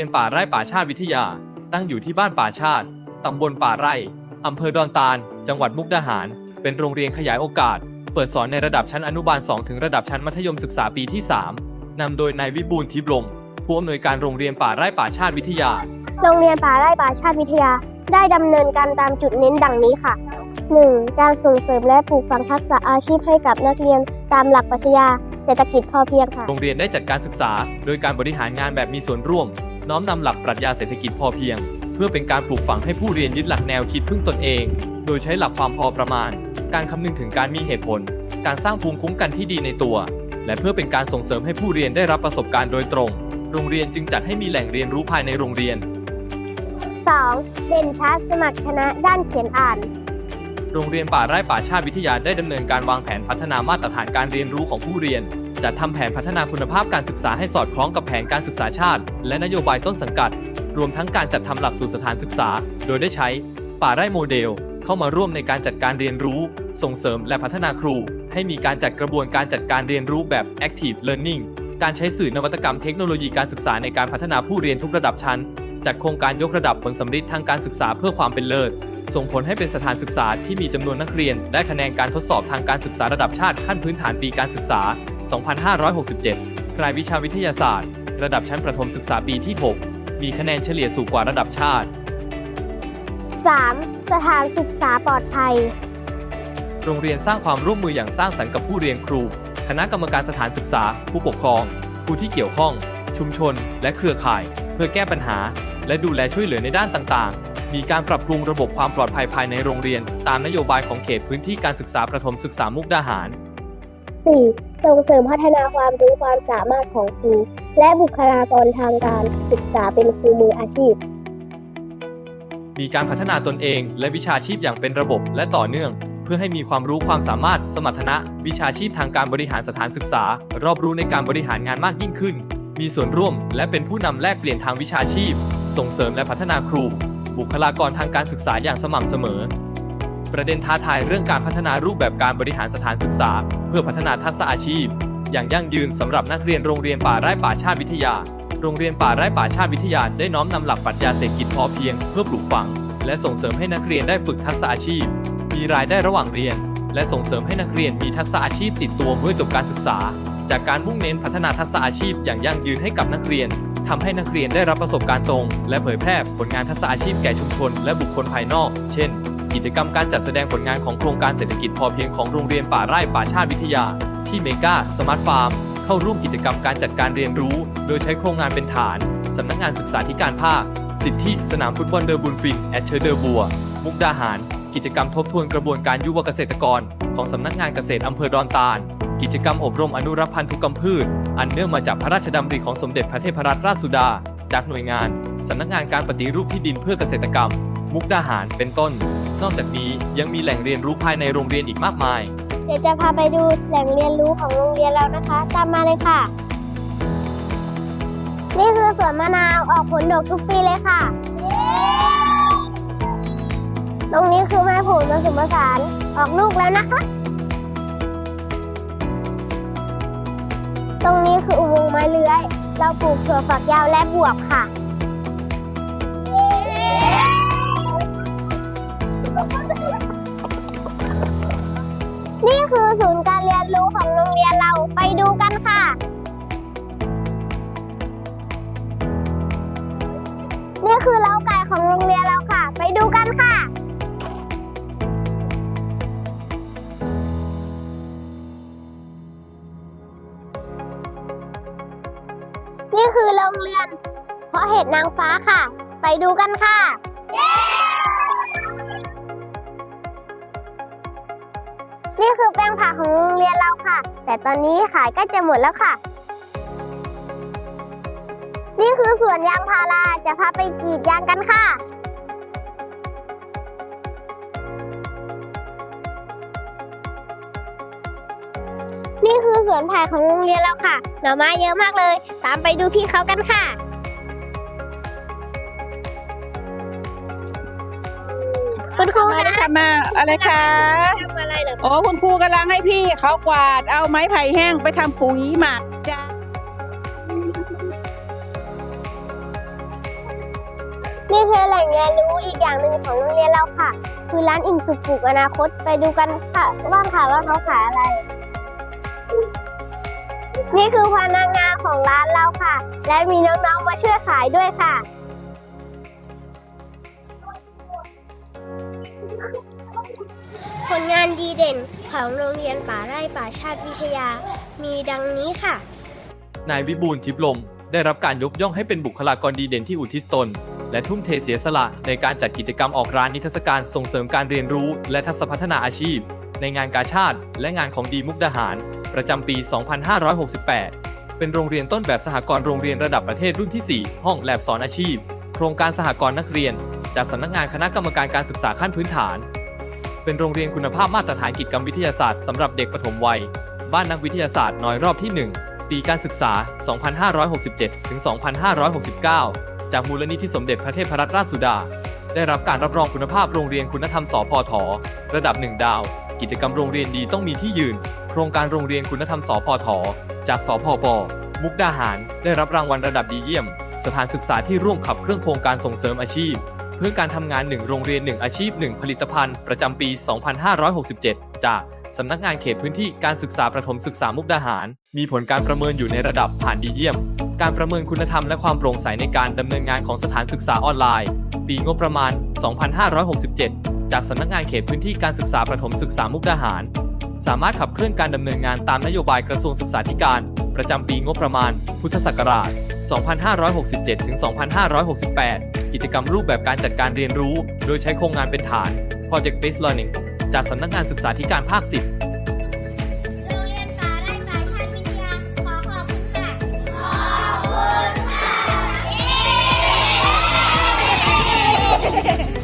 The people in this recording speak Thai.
รียนป่าไร่ป่าชาติวิทยา ตั้งอยู่ที่บ้านป่าชาติ ตำบลป่าไร่ อำเภอดอนตาล จังหวัดมุกดาหาร เป็นโรงเรียนขยายโอกาส เปิดสอนในระดับชั้นอนุบาล 2 ถึงระดับชั้นมัธยมศึกษาปีที่ 3 นำโดยนายวิบูลย์ทิพย์ลมผู้อำนวยการโรงเรียนป่าไร่ป่าชาติวิทยา โรงเรียนป่าไร่ป่าชาติวิทยา ได้ดำเนินการตามจุดเน้นดังนี้ค่ะ 1. การส่งเสริมและปลูกฝังทักษะอาชีพให้กับนักเรียนตามหลักปรัชญาเศรษฐกิจพอเพียงค่ะ โรงเรียนได้จัดการศึกษา โดยการบริหารงานแบบมีส่วนร่วม น้อมนำหลักปรัชญาเศรษฐกิจพอเพียง เพื่อเป็นการปลูกฝังให้ผู้เรียนยึดหลักแนวคิดพึ่งตนเอง โดยใช้หลักความพอประมาณ การคำนึงถึงการมีเหตุผล การสร้างภูมิคุ้มกันที่ดีในตัว และเพื่อเป็นการส่งเสริมให้ผู้เรียนได้รับประสบการณ์โดยตรง โรงเรียนจึงจัดให้มีแหล่งเรียนรู้ภายในโรงเรียน 2. เด่นชัดสมัครคณะด้านเขียนอ่าน โรงเรียนป่าไร่ป่าชาติวิทยาได้ดำเนินการวางแผนพัฒนามาตรฐานการเรียนรู้ของผู้เรียน จัดทำแผนพัฒนาคุณภาพการศึกษาให้สอดคล้องกับแผนการศึกษาชาติ และนโยบายต้นสังกัด รวมทั้งการจัดทำหลักสูตรสถานศึกษา โดยได้ใช้ ป่าไร่โมเดล เข้ามาร่วมในการจัดการเรียนรู้ ส่งเสริมและพัฒนาครู ให้มีการจัดกระบวนการจัดการเรียนรู้แบบ active learning การใช้สื่อนวัตกรรมเทคโนโลยีการศึกษาในการพัฒนาผู้เรียนทุกระดับชั้น จัดโครงการยกระดับผลสำฤทธิ์ทางการศึกษาเพื่อความเป็นเลิศ ส่งผลให้เป็นสถานศึกษาที่มีจำนวนนักเรียน ได้คะแนนการทดสอบทางการศึกษาระดับชาติขั้นพื้นฐานปีการศึกษา 2567 รายวิชาวิทยาศาสตร์ ระดับชั้นประถมศึกษาปีที่ 6 มีคะแนนเฉลี่ยสูงกว่าระดับชาติ 3. สถานศึกษาปลอดภัย โรงเรียนสร้างความร่วมมืออย่างสร้างสรรค์กับผู้เรียนครู คณะกรรมการสถานศึกษา ผู้ปกครอง ผู้ที่เกี่ยวข้อง ชุมชน และเครือข่าย เพื่อแก้ปัญหา และดูแลช่วยเหลือในด้านต่างๆ มีการปรับปรุงระบบความปลอดภัยภายในโรงเรียน ตามนโยบายของเขตพื้นที่การศึกษาประถมศึกษามุกดาหาร 4. ส่งเสริมพัฒนาความรู้ความสามารถของครู และบุคลากรทางการศึกษาเป็นครูมืออาชีพ มีการพัฒนาตนเองและวิชาชีพอย่างเป็นระบบและต่อเนื่อง เพื่อให้มีความรู้ความสามารถ สมรรถนะ วิชาชีพทางการบริหารสถานศึกษา รอบรู้ในการบริหารงานมากยิ่งขึ้น มีส่วนร่วม และเป็นผู้นำแลกเปลี่ยนทางวิชาชีพ ส่งเสริมและพัฒนาครู บุคลากรทางการศึกษาอย่างสม่ำเสมอ ประเด็นท้าทายเรื่องการพัฒนารูปแบบการบริหารสถานศึกษา เพื่อพัฒนาทักษะอาชีพ อย่างยั่งยืนสำหรับนักเรียนโรงเรียนป่าไร่ป่าชาติวิทยา โรงเรียนป่าไร่ป่าชาติวิทยาได้น้อมนำหลักปรัชญาเศรษฐกิจพอเพียงเพื่อปลูกฝัง และส่งเสริมให้นักเรียนได้ฝึกทักษะอาชีพ มีรายได้ระหว่างเรียน และส่งเสริมให้นักเรียนมีทักษะอาชีพติดตัวเมื่อจบการศึกษา จากการมุ่งเน้นพัฒนาทักษะอาชีพ อย่างยั่งยืนให้กับนักเรียนทำให้นักเรียนได้รับประสบการณ์ตรง และเผยแพร่ผลงานทักษะอาชีพแก่ชุมชนและบุคคลภายนอก เช่น กิจกรรมการจัดแสดงผลงานของโครงการเศรษฐกิจพอเพียงของโรงเรียนป่าไร่ป่าชาติวิทยา ที่เมกาสมาร์ทฟาร์มเข้าร่วมกิจกรรมการจัดการเรียนรู้ โดยใช้โครงงานเป็นฐานสำนักงานศึกษาธิการภาค สิทธิสนามฟุตบอลเดอร์บุลฟินแอดเชอร์เดอร์บัว มุกดาหาร กิจกรรมทบทวนกระบวนการยุวเกษตรกร ของสำนักงานเกษตรอำเภอดอนตาลกิจกรรมอบรมอนุรักษ์พันธุกรรมพืช อันเนื่องมาจากพระราชดำริของสมเด็จพระเทพรัตนราชสุดา จากหน่วยงานสำนักงานการปฏิรูปที่ดินเพื่อเกษตรกรรม มุกดาหารเป็นต้น นอกจากนี้ยังมีแหล่งเรียนรู้ภายในโรงเรียนอีกมากมาย เดี๋ยวจะพาไปดูแหล่งเรียนรู้ของโรงเรียนเรานะคะ ตามมาเลยค่ะ นี่คือสวนมะนาวออกผลดกทุกปีเลยค่ะ ตรงนี้คือไม้ผลผสมผสานออกลูกแล้วนะคะ ตรงนี้คืออุโมงค์ไม้เลื้อย เราปลูกถั่วฝักยาวและบวบค่ะ คือศูนย์การเรียนรู้ของโรงเรียนเราไปดูกันค่ะ นี่คือเล้าไก่ของโรงเรียนเราค่ะ ไปดูกันค่ะนี่คือโรงเรียน เพราะเห็ดนางฟ้าค่ะ ไปดูกันค่ะ นี่คือแป้งผักของโรงเรียนเราค่ะ แต่ตอนนี้ขายใก็จะหมดแล้วค่ะ นี่คือสวนยางพาราจะพาไปกรีดยางกันค่ะนี่คือสวนไผ่ของโรงเรียนเราค่ะ หน่อไม้เยอะมากเลย ตามไปดูพี่เขากันค่ะ คุณครูมาเลยคะค่ะมาอะไรคะทำอะไรเหรอโอ้คุณครูกำลังให้พี่เขากวาดเอาไม้ไผ่แห้งไปทำปุ๋ยหมักจ้านี่คือแหล่งเรียนรู้อีกอย่างหนึ่งของโรงเรียนเราค่ะ คือร้านอิ่มสุขปลูกอนาคตไปดูกันค่ะว่างค่ะว่าเขาขายอะไร นี่คือพนักงานของร้านเราค่ะ และมีน้องๆมาช่วยขายด้วยค่ะ ผลงานดีเด่นของโรงเรียนป่าไร่ป่าชาติวิทยา มีดังนี้ค่ะ นายวิบูลทิพย์ลม ได้รับการยกย่องให้เป็นบุคลากรดีเด่นที่อุทิศตน และทุ่มเทเสียสละในการจัดกิจกรรมออกร้านนิทรรศการส่งเสริมการเรียนรู้ และทักษะพัฒนาอาชีพ ในงานกาชาติ และงานของดีมุกดาหาร ประจำปี 2568 เป็นโรงเรียนต้นแบบสหกรณ์โรงเรียนระดับประเทศรุ่นที่ 4 ห้องแลบสอนอาชีพ โครงการสหกรณ์นักเรียน จากสำนักงานคณะกรรมการการศึกษาขั้นพื้นฐาน เป็นโรงเรียนคุณภาพมาตรฐานกิจกรรมวิทยาศาสตร์สำหรับเด็กปฐมวัย บ้านนักวิทยาศาสตร์น้อยรอบที่ 1 ปีการศึกษา 2567 ถึง 2569 จากมูลนิธิสมเด็จพระเทพรัตนราชสุดา ได้รับการรับรองคุณภาพโรงเรียนคุณธรรมสพทระดับ 1 ดาว กิจกรรมโรงเรียนดีต้องมีที่ยืน โครงการโรงเรียนคุณธรรมสพทจากสพปมุกดาหาร ได้รับรางวัลระดับดีเยี่ยม สถานศึกษาที่ร่วมขับเครื่องโครงการส่งเสริมอาชีพ เพื่อการทำงาน 1 โรงเรียน 1 อาชีพ 1 ผลิตภัณฑ์ ประจำปี 2567 จากสำนักงานเขตพื้นที่การศึกษาประถมศึกษามุกดาหาร มีผลการประเมินอยู่ในระดับผ่านดีเยี่ยม การประเมินคุณธรรมและความโปร่งใสในการดำเนินงานของสถานศึกษาออนไลน์ ปีงบประมาณ 2567 จากสำนักงานเขตพื้นที่การศึกษาประถมศึกษามุกดาหาร สามารถขับเคลื่อนการดำเนินงานตามนโยบายกระทรวงศึกษาธิการ ประจำปีงบประมาณ พุทธศักราช 2567 ถึง 2568 กิจกรรมรูปแบบการจัดการเรียนรู้ โดยใช้โครงงานเป็นฐาน Project Based Learning จากสำนักงานศึกษาธิการภาค 10